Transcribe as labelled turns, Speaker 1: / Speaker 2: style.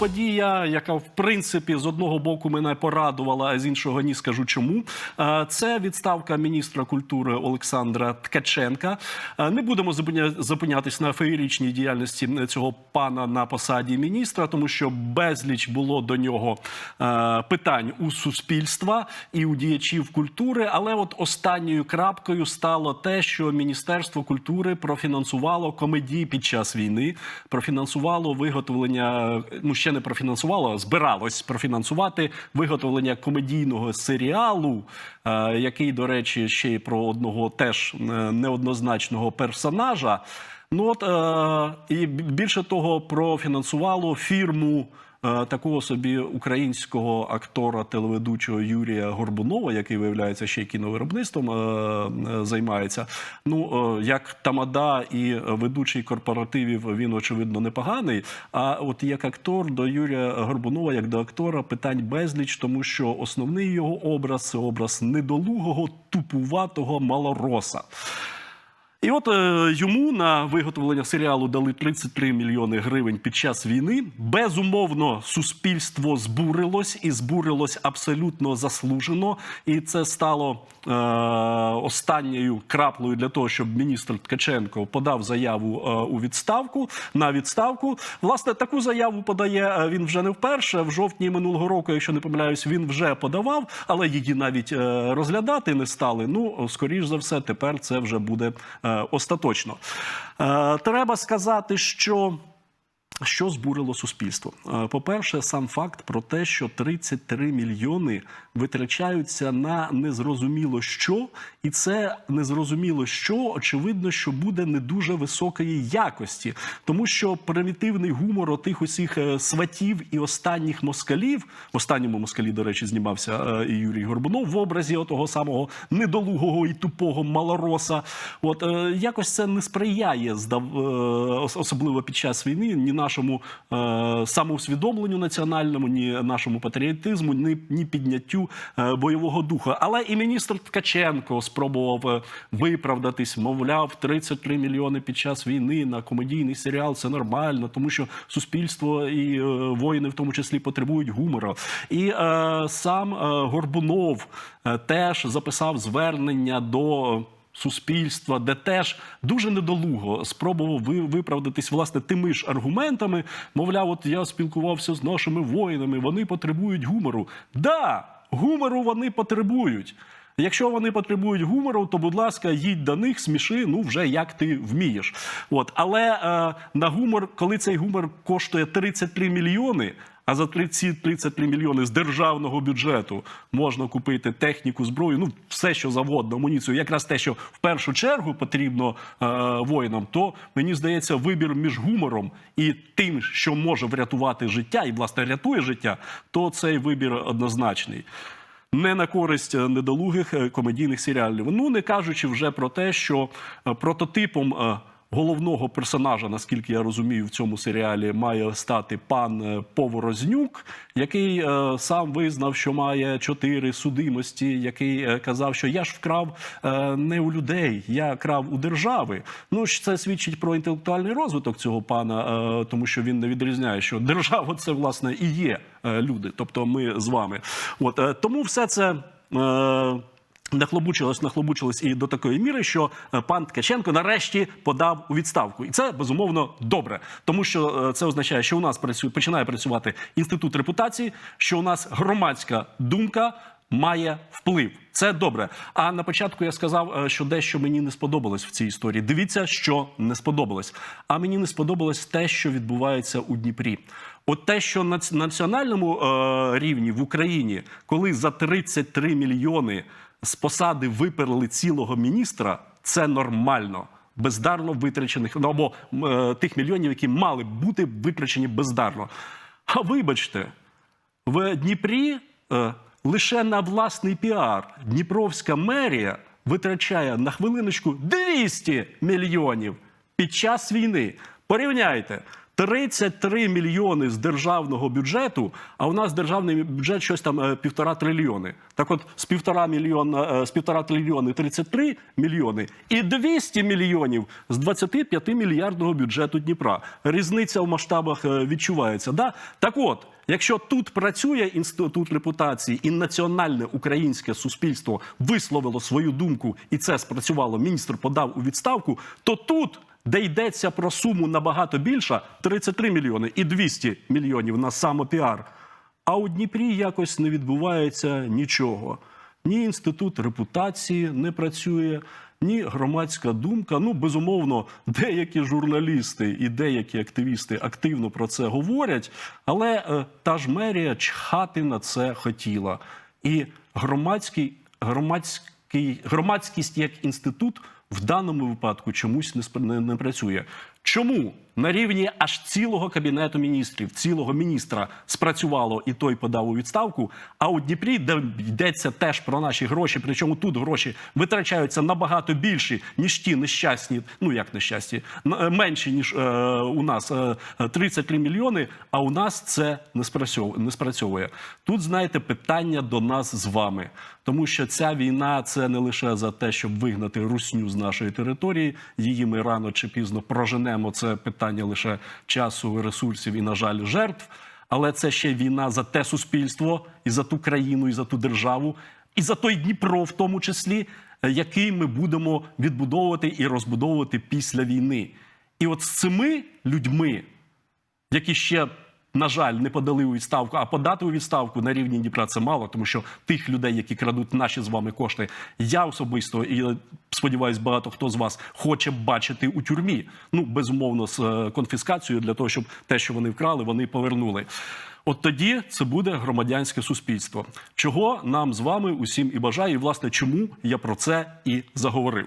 Speaker 1: подія, яка в принципі з одного боку мене порадувала, а з іншого ні, скажу чому. Це відставка міністра культури Олександра Ткаченка. Не будемо зупинятись на феєричній діяльності цього пана на посаді міністра, тому що безліч було до нього питань у суспільства і у діячів культури. Але от останньою крапкою стало те, що Міністерство культури профінансувало комедії під час війни, профінансувало виготовлення. Ну ще не профінансувало, збиралось профінансувати виготовлення комедійного серіалу, е, який, до речі, ще й про одного теж е, неоднозначного персонажа. Ну от е, і більше того, профінансувало фірму такого собі українського актора телеведучого Юрія Горбунова, який виявляється ще й кіновиробництвом е, е, займається. Ну е, як тамада і ведучий корпоративів він очевидно непоганий. А от як актор до Юрія Горбунова, як до актора, питань безліч, тому що основний його образ це образ недолугого, тупуватого малороса. І от е, йому на виготовлення серіалу дали 33 мільйони гривень під час війни. Безумовно, суспільство збурилось і збурилось абсолютно заслужено. І це стало е, останньою краплею для того, щоб міністр Ткаченко подав заяву е, у відставку на відставку. Власне, таку заяву подає е, він вже не вперше. В жовтні минулого року, якщо не помиляюсь, він вже подавав, але її навіть е, розглядати не стали. Ну, скоріш за все, тепер це вже буде е, остаточно. Е, Треба сказати, що. Що збурило суспільство? Е, По-перше, сам факт про те, що 33 мільйони витрачаються на незрозуміло що, і це незрозуміло що, очевидно, що буде не дуже високої якості, тому що примітивний гумор отих усіх е, сватів і останніх москалів, в останньому москалі, до речі, знімався е, і Юрій Горбунов в образі отого самого недолугого і тупого малороса. От якось це не сприяє здав, особливо під час війни, ні нашому е, самоусвідомленню національному, ні нашому патріотизму, ні, підняттю е, бойового духа. Але і міністр Ткаченко спробував е, виправдатись, мовляв, 33 мільйони під час війни на комедійний серіал це нормально, тому що суспільство і воїни в тому числі потребують гумору. І е, сам е, Горбунов е, теж записав звернення до суспільства, де теж дуже недолуго спробував ви- виправдатись власне тими ж аргументами. Мовляв, от я спілкувався з нашими воїнами, вони потребують гумору. Да, гумору вони потребують. Якщо вони потребують гумору, то будь ласка, їдь до них, сміши, ну вже як ти вмієш. От але е, на гумор, коли цей гумор коштує 33 мільйони. А за 30 33 мільйони з державного бюджету можна купити техніку, зброю, ну все, що завгодно, амуніцію, якраз те, що в першу чергу потрібно е, воїнам, то мені здається, вибір між гумором і тим, що може врятувати життя, і власне рятує життя, то цей вибір однозначний. Не на користь е, недолугих е, комедійних серіалів. Ну не кажучи вже про те, що е, прототипом головного персонажа, наскільки я розумію, в цьому серіалі має стати пан е, Поворознюк, який е, сам визнав, що має чотири судимості, який е, казав, що я ж вкрав не у людей, я крав у держави. Ну це свідчить про інтелектуальний розвиток цього пана, тому що він не відрізняє, що держава це власне і є люди, тобто ми з вами. От тому все це. Нахлобучилось, нахлобучилось і до такої міри, що е, пан Ткаченко нарешті подав у відставку, і це безумовно добре, тому що е, це означає, що у нас працює починає працювати інститут репутації, що у нас громадська думка має вплив. Це добре. А на початку я сказав, е, що дещо мені не сподобалось в цій історії. Дивіться, що не сподобалось. А мені не сподобалось те, що відбувається у Дніпрі. От те, що на національному рівні в Україні, коли за 33 мільйони з посади виперли цілого міністра, це нормально. Бездарно витрачених ну, або е, тих мільйонів, які мали бути витрачені бездарно. А вибачте, в Дніпрі е, лише на власний піар Дніпровська мерія витрачає на хвилиночку 200 мільйонів під час війни. Порівняйте. 33 мільйони з державного бюджету, а у нас державний бюджет щось там е, півтора трильйони. Так от з півтора мільйона, е, з півтора трильйони 33 мільйони і 200 мільйонів з 25 мільярдного бюджету Дніпра. Різниця в масштабах е, відчувається. Да? Так от, якщо тут працює інститут репутації і національне українське суспільство висловило свою думку, і це спрацювало, міністр подав у відставку, то тут де йдеться про суму набагато більша 33 мільйони і 200 мільйонів на самопіар. А у Дніпрі якось не відбувається нічого. Ні інститут репутації не працює, ні громадська думка. Ну, безумовно, деякі журналісти і деякі активісти активно про це говорять, але е, та ж мерія чхати на це хотіла. І громадський, громадський, громадськість як інститут в даному випадку чомусь не, не, не працює. Чому на рівні аж цілого кабінету міністрів, цілого міністра спрацювало і той подав у відставку? А у Дніпрі, де йдеться теж про наші гроші, причому тут гроші витрачаються набагато більші, ніж ті нещасні, ну як нещасті, н- е, менші ніж е, у нас е, е, 33 мільйони. А у нас це не спрацьовує. Не спрацьовує. Тут знаєте питання до нас з вами, тому що ця війна це не лише за те, щоб вигнати русню з нашої території. Її ми рано чи пізно проженемо. Це питання лише часу, ресурсів і, на жаль, жертв. Але це ще війна за те суспільство і за ту країну, і за ту державу, і за той Дніпро, в тому числі, е, який ми будемо відбудовувати і розбудовувати після війни. І от з цими людьми, які ще, на жаль, не подали у відставку, а подати у відставку на рівні Дніпра це мало, тому що тих людей, які крадуть наші з вами кошти, я особисто і е, сподіваюсь, багато хто з вас хоче бачити у тюрмі. Ну, безумовно, з е, конфіскацією для того, щоб те, що вони вкрали, вони повернули. От тоді це буде громадянське суспільство, чого нам з вами усім і бажаю, і власне чому я про це і заговорив.